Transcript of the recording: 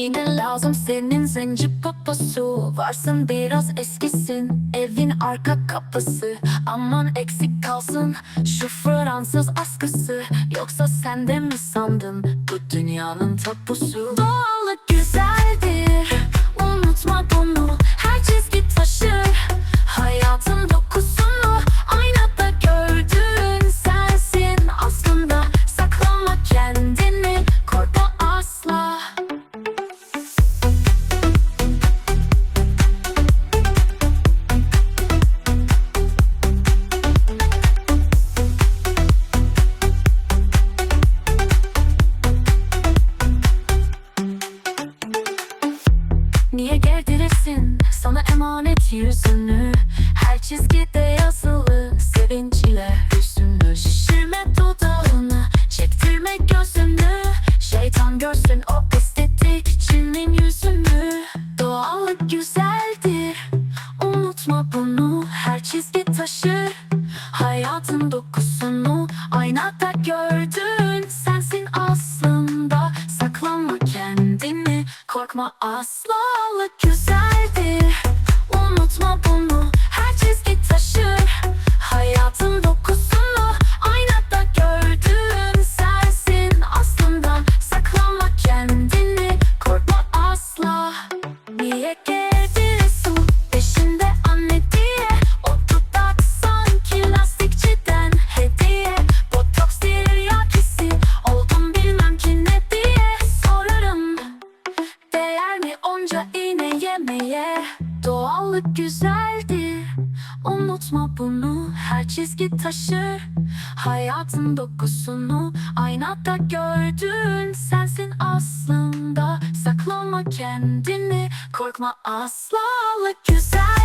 Yine lazım senin zenci poposu Varsın biraz eskisin Evin arka kapısı. Aman eksik kalsın Şu Fransız askısı. Yoksa sen de mi sandın Bu dünyanın tapusu? Doğallık güzeldir Niye gerdiresin sana emanet yüzünü. Her çizgide yazılı sevinç ile hüzünlü. Şişirme dudağını çektirme gözünü. Şeytan görsün o estetik çinin yüzünü. Doğallık güzeldir. Unutma bunu Her çizgi taşır. Hayatın dokusunu Aynada gördüğün sensin aslında Saklanma kendini. Korkma asla Doğallık güzeldir Unutma bunu her çizgi taşır Hayatın dokusunu Aynada gördüğün sensin aslında Saklama kendini. Korkma asla. Güzeldir Unutma